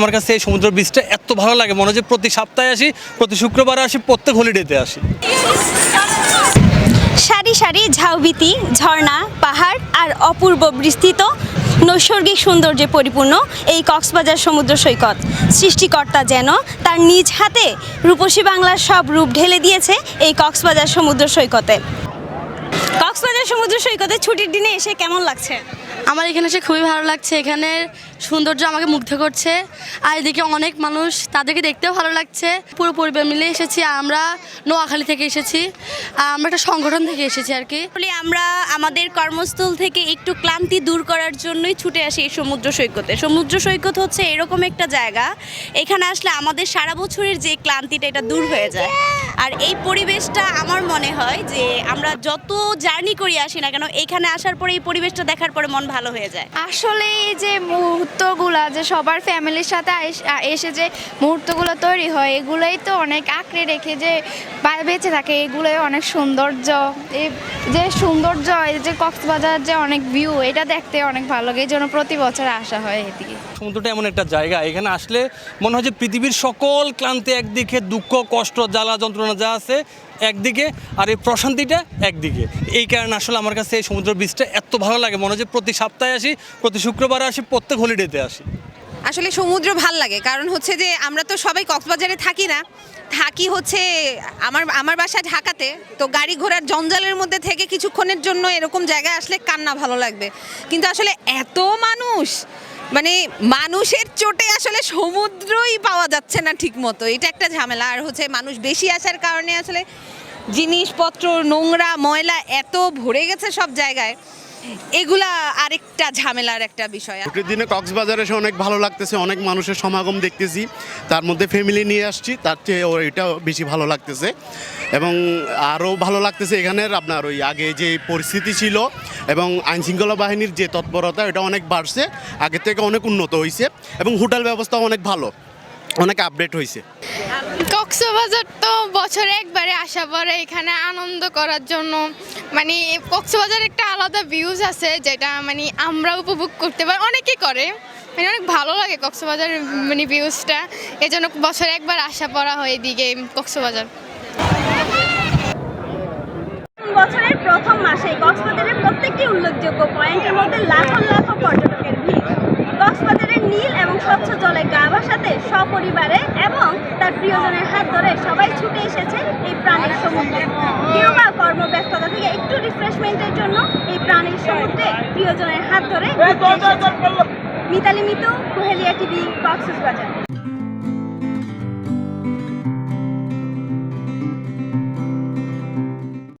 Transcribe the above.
আমার কাছে এই সমুদ্র বীচটা এত ভালো লাগে মনে হচ্ছে প্রতি সপ্তাহে আসি প্রতি শুক্রবারে আসি প্রত্যেক হলিডেতে আসি। সারি সারি ঝাউবিতি ঝর্ণা পাহাড় আর অপূর্ব বিস্তৃত নৈসর্গিক সৌন্দর্যে পরিপূর্ণ এই কক্সবাজার সমুদ্র সৈকত। সৃষ্টিকর্তা যেন তার নিজ হাতে রূপসী বাংলার সব রূপ ঢেলে দিয়েছে এই কক্সবাজার সমুদ্র সৈকতে। কক্সবাজার সমুদ্র সৈকতে ছুটির দিনে এসে কেমন লাগছে? আমার এখানে এসে খুবই ভালো লাগছে। এখানের সৌন্দর্য আমাকে মুগ্ধ করছে। আর এদিকে অনেক মানুষ তাদেরকে দেখতেও ভালো লাগছে। পুরো পরিবার মিলে এসেছি আমরা নোয়াখালী থেকে এসেছি আমরা একটা সংগঠন থেকে এসেছি আর কি। আসলে আমরা আমাদের কর্মস্থল থেকে একটু ক্লান্তি দূর করার জন্যই ছুটে আসি এই সমুদ্র সৈকতে। সমুদ্র সৈকত হচ্ছে এরকম একটা জায়গা এখানে আসলে আমাদের সারা বছরের যে ক্লান্তিটা এটা দূর হয়ে যায়। আর এই পরিবেশটা আমার মনে হয় যে আমরা যত জার্নি করি আসি না কেন এখানে আসার পরে এই পরিবেশটা দেখার পরে মন ভালো হয়ে যায়। আসলে এই যে মুহূর্তগুলো যে সবার ফ্যামিলির সাথে এসে যে মুহূর্তগুলো তৈরি হয়, এগুলোই তো অনেক আঁকড়ে রেখে যে বেঁচে থাকে। এগুলোই অনেক সৌন্দর্য। এই যে সৌন্দর্য, এই যে কক্সবাজার যে অনেক ভিউ এটা দেখতে অনেক ভালো লাগে। এই জন্য প্রতি বছর আসা হয় এদিকে। সমুদ্রটা এমন একটা জায়গা। এখানে আসলে মনে হয় যে পৃথিবীর সকল ক্লান্তি একদিকে, দুঃখ, কষ্ট, জ্বালা, যন্ত্রণা যা আছে একদিকে আর এই প্রশান্তিটা একদিকে। এই কারণে আসলে আমার কাছে এই সমুদ্র বীচটা এত ভালো লাগে। মনে হয় প্রতি সপ্তাহে আসি, প্রতি শুক্রবারে আসি, প্রত্যেক হলিডেতে আসি। আসলে সমুদ্র ভালো লাগে। কারণ হচ্ছে যে আমরা তো সবাই কক্সবাজারে থাকি না। থাকি হচ্ছে আমার আমার বাসা ঢাকাতে। তো গাড়ি ঘোড়ার জঞ্জালের মধ্যে থেকে কিছুক্ষণের জন্য এরকম জায়গায় আসলে কান্না ভালো লাগবে। কিন্তু আসলে এত মানুষ মানে মানুষের চোটে আসলে সমুদ্রই পাওয়া যাচ্ছে না ঠিক মতো এটা একটা ঝামেলা। আর হচ্ছে মানুষ বেশি আসার কারণে আসলে জিনিসপত্র, নোংরা, ময়লা এত ভরে গেছে সব জায়গায়। এগুলা আরেকটা ঝামেলার একটা বিষয়। ছুটির দিনে কক্সবাজারে এসে অনেক ভালো লাগতেছে অনেক মানুষের সমাগম দেখতেছি। তার মধ্যে ফ্যামিলি নিয়ে আসছি তার চেয়ে ওর এটাও বেশি ভালো লাগতেছে। এবং আরও ভালো লাগতেছে এখানের আপনার ওই আগে যে পরিস্থিতি ছিল এবং আইনশৃঙ্খলা বাহিনীর যে তৎপরতা এটা অনেক বাড়ছে আগে থেকে অনেক উন্নত হয়েছে এবং হোটেল ব্যবস্থা অনেক ভালো অনেক আপডেট হয়েছে কক্সবাজার তো বছরে একবারে আসা পরে এখানে আনন্দ করার জন্য মানে কক্সবাজার একটা আলাদা ভিউজ আছে যেটা মানে আমরা উপভোগ করতে পারি। অনেকেই করে। মানে অনেক ভালো লাগে কক্সবাজার মানে ভিউজটা এই জন্য বছরে একবার আসা পড়া হয় এদিকে কক্সবাজার। বছরের প্রথম মাসে কক্সবাজারের প্রত্যেকটি উল্লেখযোগ্য পয়েন্টের মধ্যে লাখো লাখো পর্যটকের ভিড়। কক্সবাজারের নীল এবং স্বচ্ছ জলে গা ভাসাতে সপরিবারে এবং তার প্রিয়জনের হাত ধরে সবাই ছুটে এসেছে এই প্রাণীর সমুদ্রে। কর্মব্যস্ততা থেকে একটু রিফ্রেশমেন্টের জন্য এই প্রাণীর সমুদ্রে প্রিয়জনের হাত ধরে মিতালি মিতু, কোহেলিয়া টিভি, কক্সবাজার।